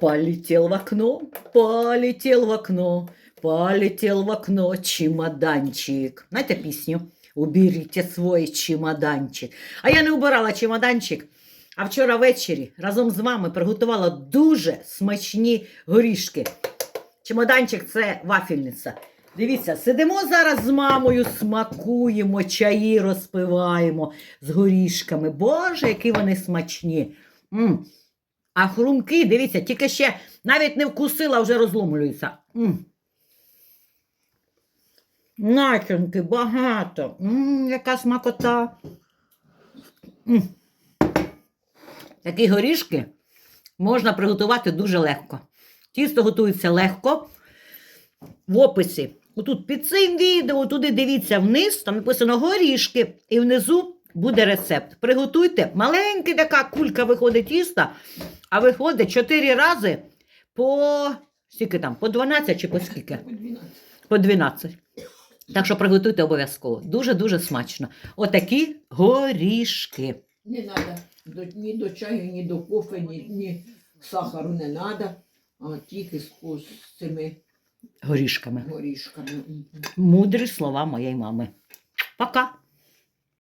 Полетел в окно, полетел в окно, полетел в окно чемоданчик. Знаєте пісню? Уберіть свій чемоданчик. А я не убирала чемоданчик. А вчора ввечері разом з вами приготувала дуже смачні горішки. Чемоданчик це вафельниця. Дивіться, сидимо зараз з мамою, смакуємо, чаї розпиваємо з горішками. Боже, які вони смачні. м А хрумки, дивіться, тільки ще навіть не вкусила, вже розломлюються. м Начинки багато. м яка смакота. м Такі горішки можна приготувати дуже легко. Тісто готується легко. В описі. Отут під цим відео, туди дивіться вниз, там написано горішки, і внизу буде рецепт. Приготуйте. Маленька така кулька виходить тіста, а виходить 4 рази по скільки там, по 12 чи по скільки? По 12. По 12. Так що приготуйте обов'язково. Дуже-дуже смачно. Отакі горішки. Не треба ні до чаю, ні до кофе, ні, ні сахару не треба, а тільки з, з цими Горішками. горішками. Мудрі слова моєї мами. Пока!